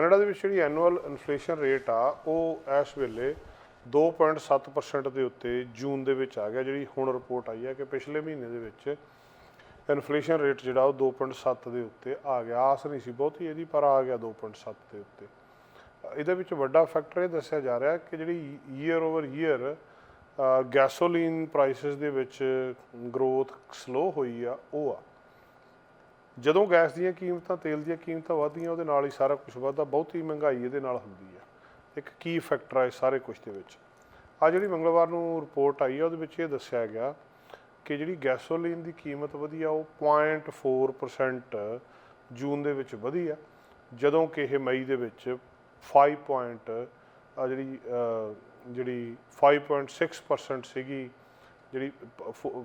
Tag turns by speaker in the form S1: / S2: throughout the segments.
S1: Canada ਦੇ ਵਿੱਚ ਜਿਹੜੀ ਐਨੂਅਲ ਇਨਫਲੇਸ਼ਨ ਰੇਟ ਆ, ਉਹ ਇਸ ਵੇਲੇ 2.7% ਦੇ ਉੱਤੇ ਜੂਨ ਦੇ ਵਿੱਚ ਆ ਗਿਆ, ਜਿਹੜੀ ਹੁਣ ਰਿਪੋਰਟ ਆਈ ਹੈ ਕਿ ਪਿਛਲੇ ਮਹੀਨੇ ਦੇ ਵਿੱਚ ਇਨਫਲੇਸ਼ਨ ਰੇਟ ਜਿਹੜਾ ਉਹ 2.7 ਦੇ ਉੱਤੇ ਆ ਗਿਆ। ਆਸ ਨਹੀਂ ਸੀ ਬਹੁਤੀ ਇਹਦੀ, ਪਰ ਆ ਗਿਆ 2.7 ਦੇ ਉੱਤੇ। ਇਹਦੇ ਵਿੱਚ ਵੱਡਾ ਫੈਕਟਰ ਇਹ ਦੱਸਿਆ ਜਾ ਰਿਹਾ ਕਿ ਜਿਹੜੀ year over year gasoline prices ਦੇ ਵਿੱਚ ਗਰੋਥ ਸਲੋ ਹੋਈ ਆ, ਉਹ ਆ। ਜਦੋਂ ਗੈਸ ਦੀਆਂ ਕੀਮਤਾਂ ਤੇਲ ਦੀਆਂ ਕੀਮਤਾਂ ਵਧਦੀਆਂ ਉਹਦੇ ਨਾਲ ਹੀ ਸਾਰਾ ਕੁਝ ਵਧਦਾ ਬਹੁਤੀ ਮਹਿੰਗਾਈ ਇਹਦੇ ਨਾਲ ਹੁੰਦੀ ਆ ਇੱਕ ਕੀ ਫੈਕਟਰ ਹੈ ਇਸ ਸਾਰੇ ਕੁਝ ਦੇ ਵਿੱਚ। ਆ ਜਿਹੜੀ ਮੰਗਲਵਾਰ ਨੂੰ ਰਿਪੋਰਟ ਆਈ ਆ ਉਹਦੇ ਵਿੱਚ ਇਹ ਦੱਸਿਆ ਗਿਆ ਕਿ ਜਿਹੜੀ ਗੈਸੋਲੀਨ ਦੀ ਕੀਮਤ ਵਧੀ ਆ ਉਹ 0.4% ਜੂਨ ਦੇ ਵਿੱਚ ਵਧੀ ਆ। ਜਦੋਂ ਕਿ ਇਹ ਮਈ ਦੇ ਵਿੱਚ 5 ਪੁਆਇੰਟ ਆ ਜਿਹੜੀ ਅਹ, ਜਿਹੜੀ 5.6% ਸੀਗੀ ਜਿਹੜੀ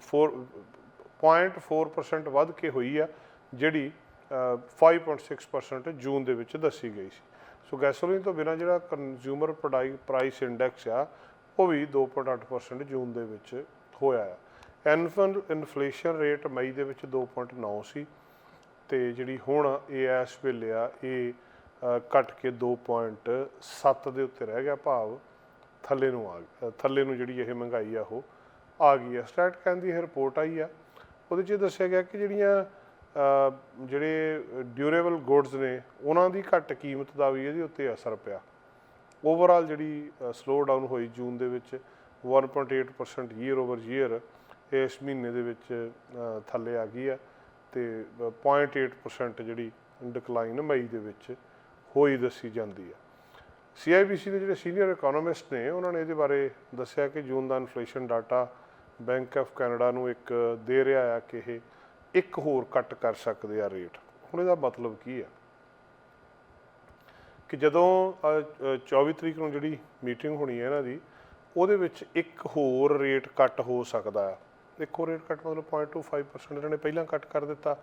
S1: 4.4% ਵੱਧ ਕੇ ਹੋਈ ਆ। ਜਿਹੜੀ ਅਹ, 5.6% ਜੂਨ ਦੇ ਵਿੱਚ ਦੱਸੀ ਗਈ ਸੀ। ਸੋ ਗੈਸੋਲੀਨ ਤੋਂ ਬਿਨਾਂ ਜਿਹੜਾ ਕੰਜ਼ਿਊਮਰ ਪ੍ਰਾਈਸ ਇੰਡੈਕਸ ਆ ਉਹ ਵੀ 2.8% ਜੂਨ ਦੇ ਵਿੱਚ ਹੋਇਆ ਆ। ਐਨਫਨ ਇਨਫਲੇਸ਼ਨ ਰੇਟ ਮਈ ਦੇ ਵਿੱਚ 2.9 ਸੀ ਤੇ ਜਿਹੜੀ ਹੁਣ ਇਹ ਇਸ ਵੇਲੇ ਆ ਇਹ ਅ, ਘਟ ਕੇ 2.7 ਦੇ ਉੱਤੇ ਰਹਿ ਗਿਆ ਭਾਵ ਥੱਲੇ ਨੂੰ ਆ ਥੱਲੇ ਨੂੰ ਜਿਹੜੀ ਇਹ ਮਹਿੰਗਾਈ ਆ ਉਹ ਆ ਗਈ ਹੈ ਸਟੈਟ ਕਹਿੰਦੀ ਇਹ ਰਿਪੋਰਟ ਆਈ ਆ। ਉਹਦੇ 'ਚ ਇਹ ਦੱਸਿਆ ਗਿਆ ਕਿ ਜਿਹੜੀਆਂ ਜਿਹੜੇ ਡਿਊਰੇਬਲ ਗੁੱਡਸ ਨੇ ਉਹਨਾਂ ਦੀ ਘੱਟ ਕੀਮਤ ਦਾ ਵੀ ਇਹਦੇ ਉੱਤੇ ਅਸਰ ਪਿਆ। ਓਵਰਆਲ ਜਿਹੜੀ ਸਲੋ ਡਾਊਨ ਹੋਈ ਜੂਨ ਦੇ ਵਿੱਚ 1.8% ਈਅਰ ਓਵਰ ਈਅਰ ਇਸ ਮਹੀਨੇ ਦੇ ਵਿੱਚ ਥੱਲੇ ਆ ਗਈ ਆ ਤੇ ਅ, 0.8% ਜਿਹੜੀ ਡਿਕਲਾਈਨ ਮਈ ਦੇ ਵਿੱਚ ਹੋਈ ਦੱਸੀ ਜਾਂਦੀ ਆ CIBC ਦੇ ਜਿਹੜੇ ਸੀਨੀਅਰ ਇਕਨੋਮਿਸਟ ਨੇ ਉਹਨਾਂ ਨੇ ਇਹਦੇ ਬਾਰੇ ਦੱਸਿਆ ਕਿ June the inflation data Bank of Canada ਨੂੰ ਇੱਕ ਦੇ ਰਿਹਾ ਆ ਕਿ ਇਹ ਇੱਕ ਹੋਰ ਕੱਟ ਕਰ ਸਕਦੇ ਆ ਰੇਟ। ਹੁਣ ਇਹਦਾ ਮਤਲਬ ਕੀ ਆ? ਕਿ ਜਦੋਂ ਅ, 24 ਤਰੀਕ ਨੂੰ ਜਿਹੜੀ ਮੀਟਿੰਗ ਹੋਣੀ ਹੈ ਇਹਨਾਂ ਦੀ ਉਹਦੇ ਵਿੱਚ ਇੱਕ ਹੋਰ ਰੇਟ ਕੱਟ ਹੋ ਸਕਦਾ ਆ। ਇੱਕ ਹੋਰ ਰੇਟ ਕੱਟ ਮਤਲਬ 0.25% ਇਹਨਾਂ ਨੇ ਪਹਿਲਾਂ ਕੱਟ ਕਰ ਦਿੱਤਾ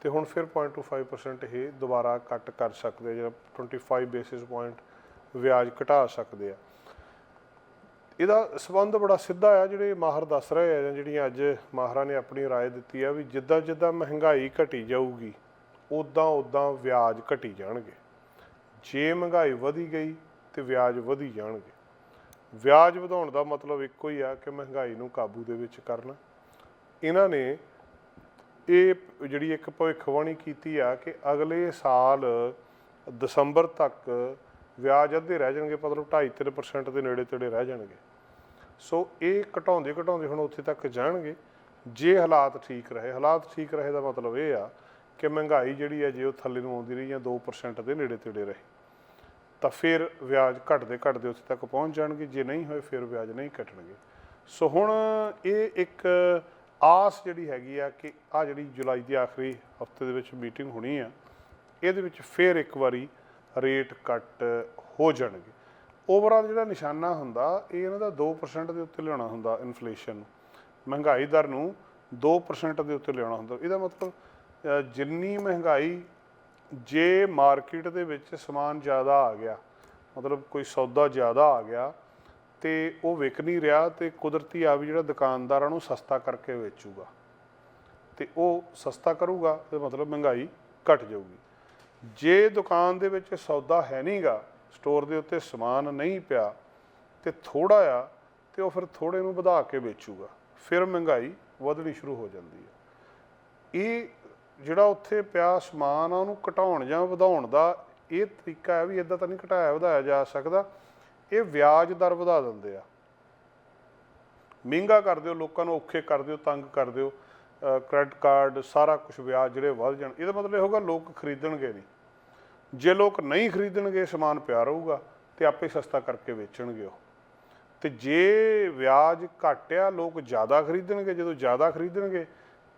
S1: ਤੇ ਹੁਣ ਫਿਰ 0.25% ਇਹ ਦੁਬਾਰਾ ਕੱਟ ਕਰ ਸਕਦੇ ਆ ਜਿਹੜਾ 25 ਬੇਸਿਸ ਪੁਆਇੰਟ ਵਿਆਜ ਘਟਾ ਸਕਦੇ ਆ। ਇਹਦਾ ਸਬੰਧ ਬੜਾ ਸਿੱਧਾ ਆ ਜਿਹੜੇ ਮਾਹਰ ਦੱਸ ਰਹੇ ਆ ਜਾਂ ਜਿਹੜੀਆਂ ਅੱਜ ਮਾਹਰਾਂ ਨੇ ਆਪਣੀ رائے ਦਿੱਤੀ ਆ ਵੀ ਜਿੱਦਾਂ ਜਿੱਦਾਂ ਮਹਿੰਗਾਈ ਘਟੀ ਜਾਊਗੀ ਉਦਾਂ ਉਦਾਂ ਵਿਆਜ ਘਟੀ ਜਾਣਗੇ ਜੇ ਮਹਿੰਗਾਈ ਵਧੀ ਗਈ ਤੇ ਵਿਆਜ ਵਧੀ ਜਾਣਗੇ ਵਿਆਜ ਵਧਾਉਣ ਦਾ ਮਤਲਬ ਇੱਕੋ ਹੀ ਆ ਕਿ ਮਹਿੰਗਾਈ ਨੂੰ ਕਾਬੂ ਦੇ ਵਿੱਚ ਕਰਨਾ ਇਹਨਾਂ ਨੇ ਇਹ ਜਿਹੜੀ ਇੱਕ ਭਵਿੱਖਬਾਣੀ ਕੀਤੀ ਆ ਕਿ ਅਗਲੇ ਸਾਲ ਦਸੰਬਰ ਤੱਕ ਵਿਆਜ ਅੱਧੇ ਰਹਿ ਜਾਣਗੇ ਮਤਲਬ 2.5-3% ਦੇ ਨੇੜੇ ਤੇੜੇ ਰਹਿ ਜਾਣਗੇ ਸੋ ਇਹ ਘਟਾਉਂਦੇ ਘਟਾਉਂਦੇ ਹੁਣ ਉੱਥੇ ਤੱਕ ਜਾਣਗੇ। ਜੇ ਹਾਲਾਤ ਠੀਕ ਰਹੇ, ਹਾਲਾਤ ਠੀਕ ਰਹੇ ਦਾ ਮਤਲਬ ਇਹ ਆ ਕਿ ਮਹਿੰਗਾਈ ਜਿਹੜੀ ਹੈ ਜੇ ਉਹ ਥੱਲੇ ਨੂੰ ਆਉਂਦੀ ਰਹੀ ਜਾਂ 2% ਦੇ ਨੇੜੇ ਤੇੜੇ ਰਹੇ, ਤਾਂ ਫਿਰ ਵਿਆਜ ਘਟਦੇ ਘਟਦੇ ਉੱਥੇ ਤੱਕ ਪਹੁੰਚ ਜਾਣਗੇ। ਜੇ ਨਹੀਂ ਹੋਏ, ਫਿਰ ਵਿਆਜ ਨਹੀਂ ਘਟਣਗੇ। ਸੋ ਹੁਣ ਇਹ ਇੱਕ ਆਸ ਜਿਹੜੀ ਹੈਗੀ ਆ ਕਿ ਆ ਜਿਹੜੀ ਜੁਲਾਈ ਦੀ ਆਖਰੀ ਹਫ਼ਤੇ ਦੇ ਵਿੱਚ ਮੀਟਿੰਗ ਹੋਣੀ ਆ, ਇਹਦੇ ਵਿੱਚ ਫਿਰ ਇੱਕ ਵਾਰੀ ਰੇਟ ਕੱਟ ਹੋ ਜਾਣਗੇ। ਓਵਰਆਲ ਜਿਹੜਾ ਨਿਸ਼ਾਨਾ ਹੁੰਦਾ, ਇਹ ਇਹਨਾਂ ਦਾ 2% ਦੇ ਉੱਤੇ ਲਿਆਉਣਾ ਹੁੰਦਾ ਇਨਫਲੇਸ਼ਨ ਨੂੰ। ਮਹਿੰਗਾਈ ਦਰ ਨੂੰ 2% ਦੇ ਉੱਤੇ ਲਿਆਉਣਾ ਹੁੰਦਾ। ਇਹਦਾ ਮਤਲਬ ਜਿੰਨੀ ਮਹਿੰਗਾਈ ਜੇ ਮਾਰਕੀਟ ਦੇ ਵਿੱਚ ਸਮਾਨ ਜ਼ਿਆਦਾ ਆ ਗਿਆ, ਮਤਲਬ ਕੋਈ ਸੌਦਾ ਜ਼ਿਆਦਾ ਆ ਗਿਆ, ਤੇ ਉਹ ਵਿਕ ਨਹੀਂ ਰਿਹਾ, ਤੇ ਕੁਦਰਤੀ ਆ ਵੀ ਜਿਹੜਾ ਦੁਕਾਨਦਾਰਾਂ ਨੂੰ ਸਸਤਾ ਕਰਕੇ ਵੇਚੂਗਾ। ਤੇ ਉਹ ਸਸਤਾ ਕਰੂਗਾ, ਤੇ ਮਤਲਬ ਮਹਿੰਗਾਈ ਘਟ ਜਾਊਗੀ। ਜੇ ਦੁਕਾਨ ਦੇ ਵਿੱਚ ਸੌਦਾ ਹੈ ਨਹੀਂਗਾ ਸਟੋਰ ਦੇ ਉੱਤੇ ਸਮਾਨ ਨਹੀਂ ਪਿਆ ਤੇ ਥੋੜਾ ਆ ਤੇ ਉਹ ਫਿਰ ਥੋੜੇ ਨੂੰ ਵਧਾ ਕੇ ਵੇਚੂਗਾ। ਫਿਰ ਮਹਿੰਗਾਈ ਵਧਣੀ ਸ਼ੁਰੂ ਹੋ ਜਾਂਦੀ ਹੈ। ਇਹ ਜਿਹੜਾ ਉੱਥੇ ਪਿਆ ਸਮਾਨ ਆ, ਉਹਨੂੰ ਘਟਾਉਣ ਜਾਂ ਵਧਾਉਣ ਦਾ ਇਹ ਤਰੀਕਾ ਹੈ ਵੀ ਇਦਾਂ ਤਾਂ ਨਹੀਂ ਘਟਾਇਆ, ਵਧਾਇਆ ਜਾ ਸਕਦਾ। ਇਹ ਵਿਆਜ ਦਰ ਵਧਾ ਦਿੰਦੇ ਆ। ਮਹਿੰਗਾ ਕਰ ਦਿਓ, ਲੋਕਾਂ ਨੂੰ ਔਖੇ ਕਰ ਦਿਓ, ਤੰਗ ਕਰ ਦਿਓ। ਕ੍ਰੈਡਿਟ ਕਾਰਡ ਸਾਰਾ ਕੁਝ ਵਿਆਜ ਜਿਹੜੇ ਵੱਧ ਜਾਣ, ਇਹਦਾ ਮਤਲਬ ਇਹ ਹੋਗਾ ਲੋਕ ਖਰੀਦਣਗੇ ਨਹੀਂ। ਜੇ ਲੋਕ ਨਹੀਂ ਖਰੀਦਣਗੇ, ਸਮਾਨ ਪਿਆ ਰਹੂਗਾ ਤੇ ਆਪੇ ਸਸਤਾ ਕਰਕੇ ਵੇਚਣਗੇ ਉਹ। ਤੇ ਜੇ ਵਿਆਜ ਘਟਿਆ, ਲੋਕ ਜ਼ਿਆਦਾ ਖਰੀਦਣਗੇ, ਜਦੋਂ ਜ਼ਿਆਦਾ ਖਰੀਦਣਗੇ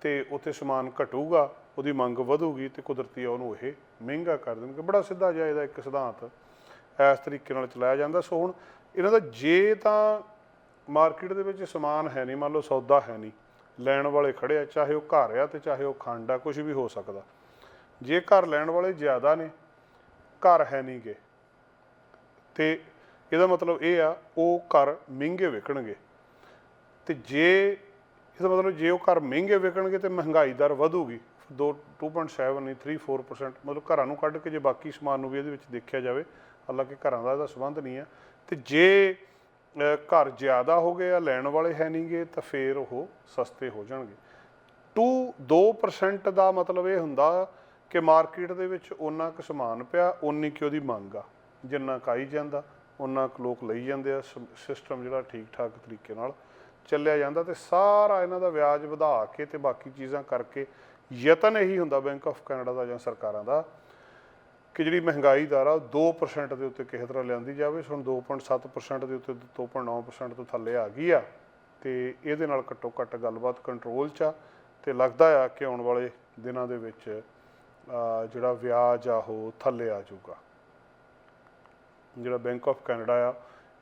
S1: ਤੇ ਉੱਥੇ ਸਮਾਨ ਘਟੂਗਾ, ਉਹਦੀ ਮੰਗ ਵਧੂਗੀ ਤੇ ਕੁਦਰਤੀ ਆ ਉਹਨੂੰ ਇਹ ਮਹਿੰਗਾ ਕਰ ਦੇਣਗੇ। ਬੜਾ ਸਿੱਧਾ ਜਿਹਾ ਇਹਦਾ ਇੱਕ ਸਿਧਾਂਤ ਇਸ ਤਰੀਕੇ ਨਾਲ ਚਲਾਇਆ ਜਾਂਦਾ। ਸੋ ਹੁਣ ਇਹਨਾਂ ਦਾ ਜੇ ਤਾਂ ਮਾਰਕੀਟ ਦੇ ਵਿੱਚ ਸਮਾਨ ਹੈ ਨਹੀਂ, ਮੰਨ ਲਓ ਸੌਦਾ ਹੈ ਨਹੀਂ, ਲੈਣ ਵਾਲੇ ਖੜੇ ਆ, ਚਾਹੇ ਉਹ ਘਰ ਆ ਤੇ ਚਾਹੇ ਉਹ ਖੰਡ ਆ ਕੁਝ ਵੀ ਹੋ ਸਕਦਾ। ਜੇ ਘਰ ਲੈਣ ਵਾਲੇ ਜ਼ਿਆਦਾ ਨੇ ਘਰ ਹੈ ਨਹੀਂਗੇ ਤੇ ਇਹਦਾ ਮਤਲਬ ਇਹ ਆ, ਉਹ ਘਰ ਮਹਿੰਗੇ ਵਿਕਣਗੇ। ਤੇ ਜੇ, ਇਹਦਾ ਮਤਲਬ ਜੇ ਉਹ ਘਰ ਮਹਿੰਗੇ ਵਿਕਣਗੇ ਤੇ ਮਹਿੰਗਾਈ ਦਰ ਵਧੂਗੀ। 2 2.7 ਨਹੀਂ 3-4% ਮਤਲਬ ਘਰਾਂ ਨੂੰ ਕੱਢ ਕੇ ਜੇ ਬਾਕੀ ਸਮਾਨ ਨੂੰ ਵੀ ਇਹਦੇ ਵਿੱਚ ਦੇਖਿਆ ਜਾਵੇ, ਹਾਲਾਂਕਿ ਘਰਾਂ ਦਾ ਇਹਦਾ ਸੰਬੰਧ ਨਹੀਂ ਆ। ਤੇ ਜੇ ਘਰ ਜ਼ਿਆਦਾ ਹੋ ਗਏ ਆ, ਲੈਣ ਵਾਲੇ ਹੈ ਨਹੀਂਗੇ ਤਾਂ ਫੇਰ ਉਹ ਸਸਤੇ ਹੋ ਜਾਣਗੇ। 2 2% ਦਾ ਮਤਲਬ ਇਹ ਹੁੰਦਾ ਕਿ ਮਾਰਕੀਟ ਦੇ ਵਿੱਚ ਉਹਨਾਂ ਕੁ ਸਮਾਨ ਪਿਆ ਉਨੀ ਕਿ ਉਹਦੀ ਮੰਗ ਆ। ਜਿੰਨਾ ਕਾਈ ਜਾਂਦਾ ਉਹਨਾਂ ਕੁ ਲੋਕ ਲਈ ਜਾਂਦੇ ਆ ਸਿਸਟਮ ਜਿਹੜਾ ਠੀਕ ਠਾਕ ਤਰੀਕੇ ਨਾਲ ਚੱਲਿਆ ਜਾਂਦਾ ਤੇ ਸਾਰਾ ਇਹਨਾਂ ਦਾ ਵਿਆਜ ਵਧਾ ਕੇ ਤੇ ਬਾਕੀ ਚੀਜ਼ਾਂ ਕਰਕੇ ਯਤਨ ਇਹੀ ਹੁੰਦਾ ਬੈਂਕ ਆਫ ਕੈਨੇਡਾ ਦਾ ਜਾਂ ਸਰਕਾਰਾਂ ਦਾ ਕਿ ਜਿਹੜੀ ਮਹਿੰਗਾਈ ਦਰ ਆ, ਉਹ 2% ਦੇ ਉੱਤੇ ਕਿਸੇ ਤਰ੍ਹਾਂ ਲਿਆਂਦੀ ਜਾਵੇ। ਹੁਣ 2.7% ਦੇ ਉੱਤੇ 2.9% ਤੋਂ ਥੱਲੇ ਆ ਗਈ ਆ ਤੇ ਇਹਦੇ ਨਾਲ ਘੱਟੋ ਘੱਟ ਗੱਲਬਾਤ ਕੰਟਰੋਲ 'ਚ ਆ ਤੇ ਲੱਗਦਾ ਆ ਕਿ ਆਉਣ ਵਾਲੇ ਦਿਨਾਂ ਦੇ ਵਿੱਚ ਜਿਹੜਾ ਵਿਆਜ ਆ, ਉਹ ਥੱਲੇ ਆ ਜਾਊਗਾ ਜਿਹੜਾ ਬੈਂਕ ਆਫ ਕੈਨੇਡਾ ਆ,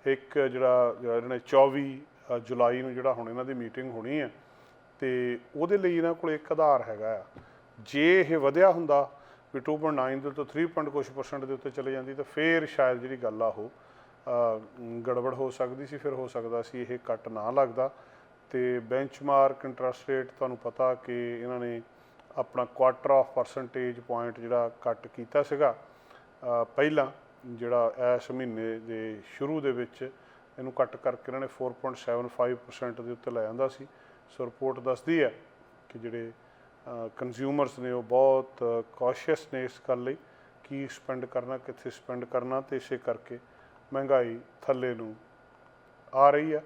S1: ਇੱਕ ਜਿਹੜਾ ਇਹਨਾਂ ਨੇ 24 ਜੁਲਾਈ ਨੂੰ ਜਿਹੜਾ ਹੁਣ ਇਹਨਾਂ ਦੀ ਮੀਟਿੰਗ ਹੋਣੀ ਹੈ ਤੇ ਉਹਦੇ ਲਈ ਇਹਨਾਂ ਕੋਲ ਇੱਕ ਆਧਾਰ ਹੈਗਾ ਆ ਜੇ ਇਹ ਵਧਿਆ ਹੁੰਦਾ ਵੀ 2.9 ਦੇ ਤੋਂ 3. point ਕੁਛ ਪਰਸੈਂਟ ਦੇ ਉੱਤੇ ਚਲੇ ਜਾਂਦੀ, ਤਾਂ ਫੇਰ ਸ਼ਾਇਦ ਜਿਹੜੀ ਗੱਲ ਆ ਉਹ ਗੜਬੜ ਹੋ ਸਕਦੀ ਸੀ, ਫਿਰ ਹੋ ਸਕਦਾ ਸੀ ਇਹ ਕੱਟ ਨਾ ਲੱਗਦਾ ਤੇ ਬੈਂਚਮਾਰਕ ਇੰਟਰਸਟ ਰੇਟ ਤੁਹਾਨੂੰ ਪਤਾ ਕਿ ਇਹਨਾਂ ਨੇ ਆਪਣਾ ਕੁਆਟਰ ਆਫ ਪਰਸੈਂਟੇਜ ਪੁਆਇੰਟ ਜਿਹੜਾ ਕੱਟ ਕੀਤਾ ਸੀਗਾ ਪਹਿਲਾਂ ਜਿਹੜਾ ਇਸ ਮਹੀਨੇ ਦੇ ਸ਼ੁਰੂ ਦੇ ਵਿੱਚ ਇਹਨੂੰ ਕੱਟ ਕਰਕੇ ਇਹਨਾਂ ਨੇ 4.75% ਦੇ ਉੱਤੇ ਲੈ ਆਂਦਾ ਸੀ। ਸੋ ਰਿਪੋਰਟ ਦੱਸਦੀ ਹੈ ਕਿ ਜਿਹੜੇ ਕੰਜ਼ਿਊਮਰਸ ਨੇ ਉਹ ਬਹੁਤ ਕੌਸ਼ੀਅਸ ਨੇ ਇਸ ਗੱਲ ਲਈ, ਕੀ ਸਪੈਂਡ ਕਰਨਾ, ਕਿੱਥੇ ਸਪੈਂਡ ਕਰਨਾ ਤੇ ਇਸੇ ਕਰਕੇ ਮਹਿੰਗਾਈ ਥੱਲੇ ਨੂੰ ਆ ਰਹੀ ਆ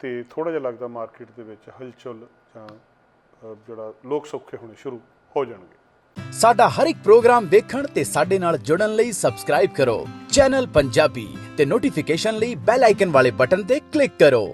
S1: ਤੇ ਥੋੜਾ ਜਿਹਾ ਲੱਗਦਾ ਮਾਰਕੀਟ ਦੇ ਵਿੱਚ ਹਲਚਲ ਜਾਂ ਜਿਹੜਾ ਲੋਕ ਸੌਖੇ ਹੋਣੇ ਸ਼ੁਰੂ ਹੋ ਜਾਣਗੇ।
S2: ਸਾਡਾ ਹਰ ਇੱਕ ਪ੍ਰੋਗਰਾਮ ਦੇਖਣ ਤੇ ਸਾਡੇ ਨਾਲ ਜੁੜਨ ਲਈ ਸਬਸਕ੍ਰਾਈਬ ਕਰੋ। ਚੈਨਲ ਪੰਜਾਬੀ ਤੇ ਨੋਟੀਫਿਕੇਸ਼ਨ ਲਈ ਬੈਲ ਆਈਕਨ ਵਾਲੇ ਬਟਨ ਤੇ ਕਲਿੱਕ ਕਰੋ।